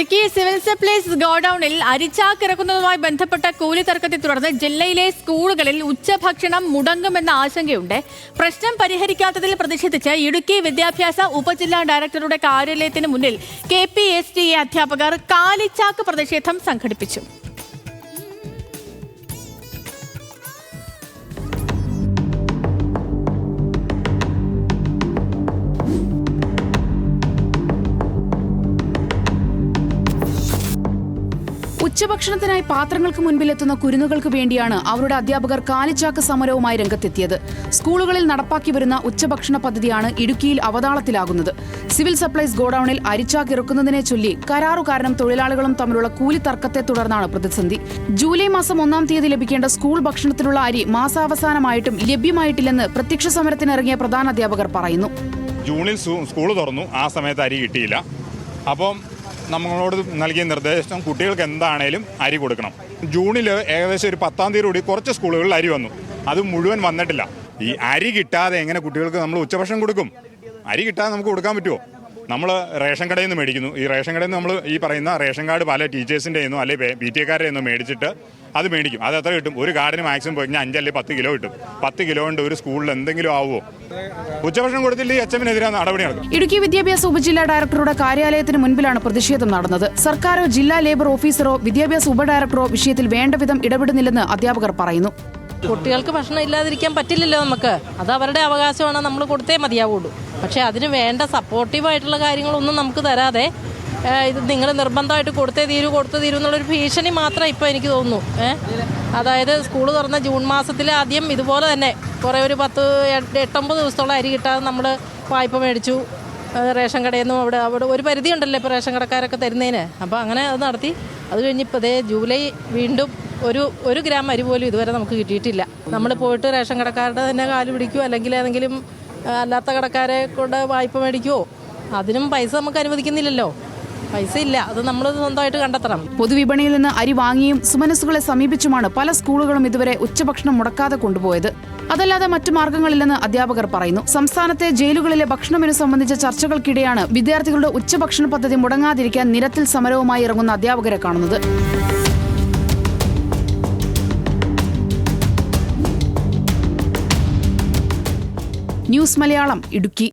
Idukki civil supplies ഗോഡൌണിൽ അരിച്ചാക്ക് ഇറക്കുന്നതുമായി ബന്ധപ്പെട്ട കൂലി തർക്കത്തെ തുടർന്ന് ജില്ലയിലെ സ്കൂളുകളിൽ ഉച്ചഭക്ഷണം മുടങ്ങുമെന്ന ആശങ്കയുണ്ട്. പ്രശ്നം പരിഹരിക്കാത്തതിൽ പ്രതിഷേധിച്ച് ഇടുക്കി വിദ്യാഭ്യാസ ഉപജില്ലാ ഡയറക്ടറുടെ കാര്യാലയത്തിന് മുന്നിൽ കെ പി എസ് എ അധ്യാപകർ കാലിച്ചാക്ക് പ്രതിഷേധം സംഘടിപ്പിച്ചു. ഉച്ചഭക്ഷണത്തിനായി പാത്രങ്ങൾക്ക് മുൻപിലെത്തുന്ന കുരുന്നുകൾക്ക് വേണ്ടിയാണ് അവരുടെ അധ്യാപകർ കാലിച്ചാക്ക് സമരവുമായി രംഗത്തെത്തിയത്. സ്കൂളുകളിൽ നടപ്പാക്കി വരുന്ന ഉച്ചഭക്ഷണ പദ്ധതിയാണ് ഇടുക്കിയിൽ അവതാളത്തിലാകുന്നത്. സിവിൽ സപ്ലൈസ് ഗോഡൌണിൽ അരിച്ചാക്ക് ഇറക്കുന്നതിനെ ചൊല്ലി കരാറു കാരണം തൊഴിലാളികളും തമ്മിലുള്ള കൂലി തർക്കത്തെ തുടർന്നാണ് പ്രതിസന്ധി. ജൂലൈ മാസം ഒന്നാം തീയതി ലഭിക്കേണ്ട സ്കൂൾ ഭക്ഷണത്തിനുള്ള അരി മാസാവസാനമായിട്ടും ലഭ്യമായിട്ടില്ലെന്ന് പ്രത്യക്ഷ സമരത്തിനിറങ്ങിയ പ്രധാന അധ്യാപകർ പറയുന്നു. ജൂണിൽ സ്കൂൾ തുറന്നു. ആ സമയത്ത് അരി കിട്ടിയില്ല. അപ്പം നമ്മളോട് നൽകിയ നിർദ്ദേശം കുട്ടികൾക്ക് എന്താണേലും അരി കൊടുക്കണം. ജൂണിൽ ഏകദേശം ഒരു പത്താം തീയതി കൂടി കുറച്ച് സ്കൂളുകളിൽ അരി വന്നു. അത് മുഴുവൻ വന്നിട്ടില്ല. ഈ അരി കിട്ടാതെ എങ്ങനെ കുട്ടികൾക്ക് നമ്മൾ ഉച്ചഭക്ഷണം കൊടുക്കും? അരി കിട്ടാതെ നമുക്ക് കൊടുക്കാൻ പറ്റുമോ നമ്മൾ റേഷൻ കടയിൽ നിന്ന് മേടിക്കുന്നു. ഈ റേഷൻ കടയിൽ നിന്ന് നമ്മൾ ഈ പറയുന്ന റേഷൻ കാർഡ് പല ടീച്ചേഴ്സിന്റെ നിന്നോ അല്ലെങ്കിൽ പി ടി എക്കാരുടെ മേടിച്ചിട്ട് അത് മേടിക്കും. അത് എത്ര കിട്ടും? ഒരു കാർഡിന് മാക്സിമം പോയി കഴിഞ്ഞാൽ അഞ്ചല്ലേ പത്ത് കിലോ കിട്ടും. പത്ത് കിലോ കൊണ്ട് ഒരു സ്കൂളിൽ എന്തെങ്കിലും ആവുമോ ഉച്ചഭക്ഷണം കൊടുത്തില്ല ഈ എച്ച് എമ്മിനെതിരെ നടപടി നടക്കും. ഇടുക്കി വിദ്യാഭ്യാസ ഉപജില്ലാ ഡയറക്ടറുടെ കാര്യാലയത്തിന് മുൻപിലാണ് പ്രതിഷേധം നടന്നത്. സർക്കാരോ ജില്ലാ ലേബർ ഓഫീസറോ വിദ്യാഭ്യാസ ഉപഡയറക്ടറോ വിഷയത്തിൽ വേണ്ടവിധം ഇടപെടുന്നില്ലെന്ന് അധ്യാപകർ പറയുന്നു. കുട്ടികൾക്ക് ഭക്ഷണം ഇല്ലാതിരിക്കാൻ പറ്റില്ലല്ലോ നമുക്ക്. അത് അവരുടെ അവകാശമാണ്. നമ്മൾ കൊടുത്തേ മതിയാവുള്ളൂ. പക്ഷെ അതിന് വേണ്ട സപ്പോർട്ടീവായിട്ടുള്ള കാര്യങ്ങളൊന്നും നമുക്ക് തരാതെ ഇത് നിങ്ങൾ നിർബന്ധമായിട്ട് കൊടുത്തേ തീരൂ കൊടുത്തേ തീരൂ എന്നുള്ളൊരു ഭീഷണി മാത്രം ഇപ്പോൾ എനിക്ക് തോന്നുന്നു. അതായത് സ്കൂൾ തുറന്ന ജൂൺ മാസത്തിൽ ആദ്യം ഇതുപോലെ തന്നെ കുറേ ഒരു പത്ത് എട്ട് എട്ടൊമ്പത് ദിവസത്തോളം അരി കിട്ടാതെ നമ്മൾ വായ്പ മേടിച്ചു. റേഷൻ കടയിൽ നിന്നും അവിടെ അവിടെ ഒരു പരിധി ഉണ്ടല്ലോ ഇപ്പോൾ റേഷൻ കടക്കാരൊക്കെ തരുന്നതിന്. അപ്പോൾ അങ്ങനെ അത് നടത്തി. അത് കഴിഞ്ഞിപ്പോൾ ഇതേ ജൂലൈ വീണ്ടും ഒരു ഒരു ഗ്രാം അരി പോലും ഇതുവരെ നമുക്ക് കിട്ടിയിട്ടില്ല. നമ്മൾ പോയിട്ട് റേഷൻ കടക്കാരുടെ തന്നെ കാൽ പിടിക്കുമോ അല്ലെങ്കിൽ ഏതെങ്കിലും അല്ലാത്ത കടക്കാരെ കൊണ്ട് വായ്പ മേടിക്കുമോ അതിനും പൈസ നമുക്ക് അനുവദിക്കുന്നില്ലല്ലോ. പൈസ ഇല്ല. അത് നമ്മൾ സ്വന്തമായിട്ട് കണ്ടെത്തണം. പൊതുവിപണിയിൽ നിന്ന് അരി വാങ്ങിയും സുമനസ്സുകളെ സമീപിച്ചുമാണ് പല സ്കൂളുകളും ഇതുവരെ ഉച്ചഭക്ഷണം മുടക്കാതെ കൊണ്ടുപോയത്. അതല്ലാതെ മറ്റു മാർഗങ്ങളില്ലെന്ന് അധ്യാപകർ പറയുന്നു. സംസ്ഥാനത്തെ ജയിലുകളിലെ ഭക്ഷണമെനു സംബന്ധിച്ച ചർച്ചകൾക്കിടെയാണ് വിദ്യാർത്ഥികളുടെ ഉച്ചഭക്ഷണ പദ്ധതി മുടങ്ങാതിരിക്കാൻ നിരത്തിൽ സമരവുമായി ഇറങ്ങുന്ന അധ്യാപകരെ കാണുന്നത്. ന്യൂസ് മലയാളം ഇടുക്കി.